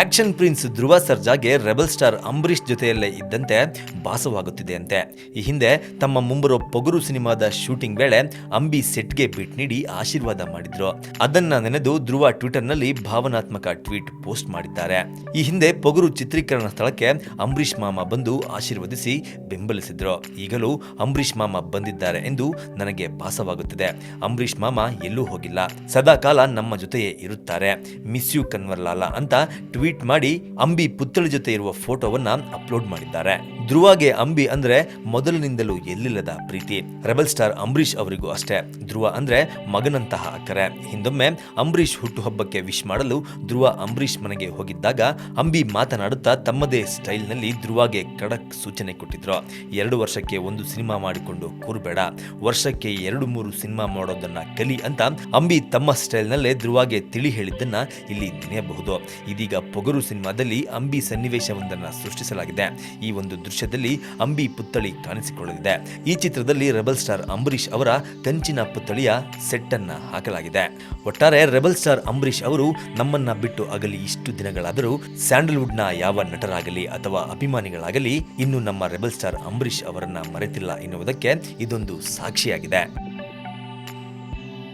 Action prince Dhruva ಸರ್ಜಾಗೆ rebel star Ambareesh ಜೊತೆಯಲ್ಲೇ ಇದ್ದಂತೆ ಭಾಸವಾಗುತ್ತಿದೆ ಅಂತೆ ಈ ಹಿಂದೆ ತಮ್ಮ ಮುಂಬರೋ ಪೊಗರು ಸಿನಿಮಾದ ಶೂಟಿಂಗ್ ವೇಳೆ ಅಂಬಿ ಸೆಟ್ಗೆ ಭೇಟಿ ನೀಡಿ ಆಶೀರ್ವಾದ ಮಾಡಿದ್ರು. ಅದನ್ನ ನೆನೆದು ಧ್ರುವ ಟ್ವಿಟರ್ನಲ್ಲಿ ಭಾವನಾತ್ಮಕ ಟ್ವೀಟ್ ಪೋಸ್ಟ್ ಮಾಡಿದ್ದಾರೆ. ಈ ಹಿಂದೆ ಪೊಗರು ಚಿತ್ರೀಕರಣ ಸ್ಥಳಕ್ಕೆ ಅಂಬರೀಷ್ ಮಾಮ ಬಂದು ಆಶೀರ್ವದಿಸಿ ಬೆಂಬಲಿಸಿದ್ರು. ಈಗಲೂ ಅಂಬರೀಷ್ ಮಾಮ ಬಂದಿದ್ದಾರೆ ಎಂದು ನನಗೆ ಭಾಸವಾಗುತ್ತಿದೆ. ಅಂಬರೀಷ್ ಮಾಮ ಎಲ್ಲೂ ಹೋಗಿಲ್ಲ. ಸದಾಕಾಲ ನಮ್ಮ ಜೊತೆಯೇ ಇರುತ್ತಾರೆ. ಮಿಸ್ ಯು ಕನ್ವರ್ಲಾಲ ಅಂತ ಟ್ವೀಟ್ ಮಾಡಿ ಅಂಬಿ ಪುತ್ಥಳಿ ಜೊತೆ ಇರುವ ಫೋಟೋವನ್ನ ಅಪ್ಲೋಡ್ ಮಾಡಿದ್ದಾರೆ. ಧ್ರುವಗೆ ಅಂಬಿ ಅಂದ್ರೆ ಮೊದಲಿನಿಂದಲೂ ಎಲ್ಲಿಲ್ಲದ ಪ್ರೀತಿ. ರೆಬಲ್ ಸ್ಟಾರ್ ಅಂಬರೀಷ್ ಅವರಿಗೂ ಅಷ್ಟೇ. ಧ್ರುವ ಅಂದ್ರೆ ಮಗನಂತಹ ಅಕ್ಕರೆ. ಹಿಂದೊಮ್ಮೆ ಅಂಬರೀಷ್ ಹುಟ್ಟುಹಬ್ಬಕ್ಕೆ ವಿಶ್ ಮಾಡಲು ಧ್ರುವ ಅಂಬರೀಷ್ ಮನೆಗೆ ಹೋಗಿದ್ದಾಗ ಅಂಬಿ ಮಾತನಾಡುತ್ತಾ ತಮ್ಮದೇ ಸ್ಟೈಲ್ನಲ್ಲಿ ಧ್ರುವಗೆ ಖಡಕ್ ಸೂಚನೆ ಕೊಟ್ಟಿದ್ರು. ಎರಡು ವರ್ಷಕ್ಕೆ ಒಂದು ಸಿನಿಮಾ ಮಾಡಿಕೊಂಡು ಕೂರ್ಬೇಡ. ವರ್ಷಕ್ಕೆ ಎರಡು ಮೂರು ಸಿನಿಮಾ ಮಾಡೋದನ್ನ ಕಲಿ ಅಂತ ಅಂಬಿ ತಮ್ಮ ಸ್ಟೈಲ್ನಲ್ಲೇ ಧ್ರುವಗೆ ತಿಳಿ ಹೇಳಿದ್ದನ್ನ ಇಲ್ಲಿ ನೆನೆಯಬಹುದು ಇದೀಗ ಪೊಗರು ಸಿನಿಮಾದಲ್ಲಿ ಅಂಬಿ ಸನ್ನಿವೇಶವೊಂದನ್ನು ಸೃಷ್ಟಿಸಲಾಗಿದೆ. ಈ ಒಂದು ದೃಶ್ಯದಲ್ಲಿ ಅಂಬಿ ಪುತ್ಥಳಿ ಕಾಣಿಸಿಕೊಳ್ಳಲಿದೆ. ಈ ಚಿತ್ರದಲ್ಲಿ ರೆಬಲ್ ಸ್ಟಾರ್ ಅಂಬರೀಷ್ ಅವರ ಕಂಚಿನ ಪುತ್ಥಳಿಯ ಸೆಟ್ ಅನ್ನ ಹಾಕಲಾಗಿದೆ. ಒಟ್ಟಾರೆ ರೆಬಲ್ ಸ್ಟಾರ್ ಅಂಬರೀಷ್ ಅವರು ನಮ್ಮನ್ನ ಬಿಟ್ಟು ಅಗಲಿ ಇಷ್ಟು ದಿನಗಳಾದರೂ ಸ್ಯಾಂಡಲ್ವುಡ್ನ ಯಾವ ನಟರಾಗಲಿ ಅಥವಾ ಅಭಿಮಾನಿಗಳಾಗಲಿ ಇನ್ನು ನಮ್ಮ ರೆಬಲ್ ಸ್ಟಾರ್ ಅಂಬರೀಷ್ ಅವರನ್ನ ಮರೆತಿಲ್ಲ ಎನ್ನುವುದಕ್ಕೆ ಇದೊಂದು ಸಾಕ್ಷಿಯಾಗಿದೆ.